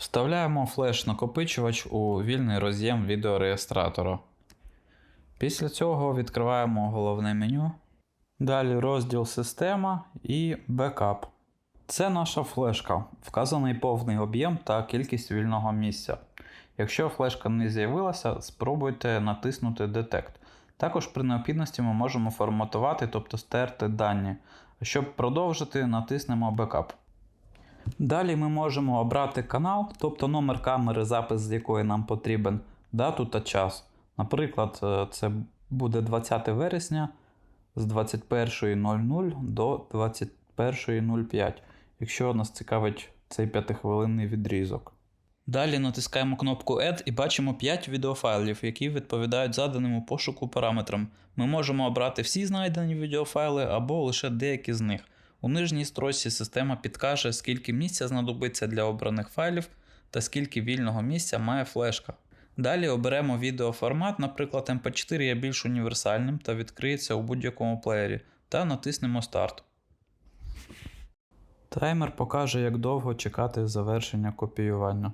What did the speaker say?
Вставляємо флеш-накопичувач у вільний роз'єм відеореєстратора. Після цього відкриваємо головне меню. Далі розділ Система і Бекап. Це наша флешка, вказаний повний об'єм та кількість вільного місця. Якщо флешка не з'явилася, спробуйте натиснути Detect. Також при необхідності ми можемо форматувати, тобто стерти дані. Щоб продовжити, натиснемо Backup. Далі ми можемо обрати канал, тобто номер камери, запис з якої нам потрібен, дату та час. Наприклад, е, це буде 20 вересня з 21.00 до 21.05, якщо нас цікавить цей 5-хвилинний відрізок. Далі натискаємо кнопку Add і бачимо 5 відеофайлів, які відповідають заданому пошуку параметрам. Ми можемо обрати всі знайдені відеофайли або лише деякі з них. У нижній строчці система підкаже, скільки місця знадобиться для обраних файлів та скільки вільного місця має флешка. Далі оберемо відеоформат, наприклад, MP4 є більш універсальним та відкриється у будь-якому плеєрі, та натиснемо Старт. Таймер покаже, як довго чекати завершення копіювання.